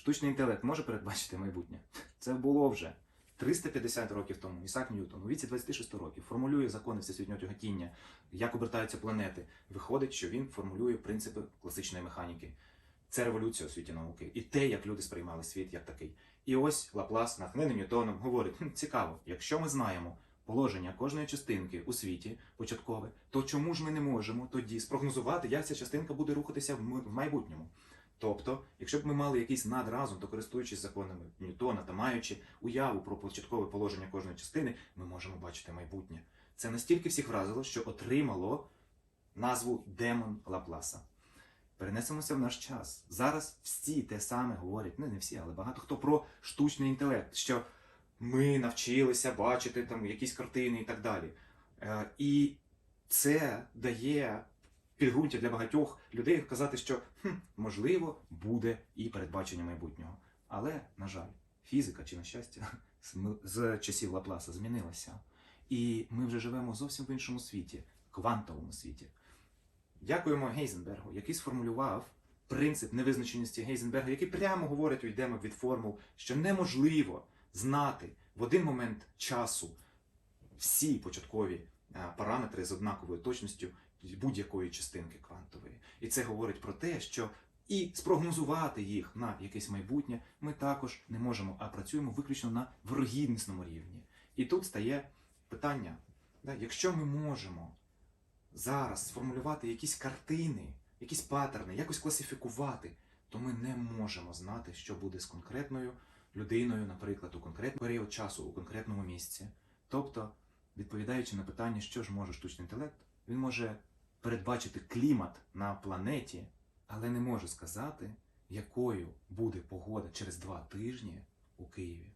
Штучний інтелект може передбачити майбутнє. Це було вже 350 років тому. Ісак Ньютон у віці 26 років формулює закони всесвітнього тяготіння, як обертаються планети. Виходить, що він формулює принципи класичної механіки. Це революція у світі науки. І те, як люди сприймали світ як такий. І ось Лаплас, натхнений Ньютоном, говорить: цікаво, якщо ми знаємо положення кожної частинки у світі початкове, то чому ж ми не можемо тоді спрогнозувати, як ця частинка буде рухатися в майбутньому? Тобто, якщо б ми мали якийсь надразум, то користуючись законами Ньютона та маючи уяву про початкове положення кожної частини, ми можемо бачити майбутнє. Це настільки всіх вразило, що отримало назву Демон Лапласа. Перенесемося в наш час. Зараз всі те саме говорять, ну не всі, але багато хто про штучний інтелект, що ми навчилися бачити там якісь картини і так далі. Е, і це дає підґрунтя для багатьох людей казати, що хм, можливо буде і передбачення майбутнього. Але, на жаль, фізика чи на щастя з часів Лапласа змінилася. І ми вже живемо зовсім в іншому світі, квантовому світі. Дякуємо Гейзенбергу, який сформулював принцип невизначеності Гейзенберга, який прямо говорить, уйдемо від формул, що неможливо знати в один момент часу всі початкові е, параметри з однаковою точністю будь-якої частинки квантової. І це говорить про те, що і спрогнозувати їх на якесь майбутнє ми також не можемо, а працюємо виключно на вирогіднісному рівні. І тут стає питання: да, якщо ми можемо зараз сформулювати якісь картини, якісь паттерни, якось класифікувати, то ми не можемо знати, що буде з конкретною людиною, наприклад, у конкретний період часу, у конкретному місці. Тобто, відповідаючи на питання, що ж може штучний інтелект, він може передбачити клімат на планеті, але не може сказати, якою буде погода через два тижні у Києві.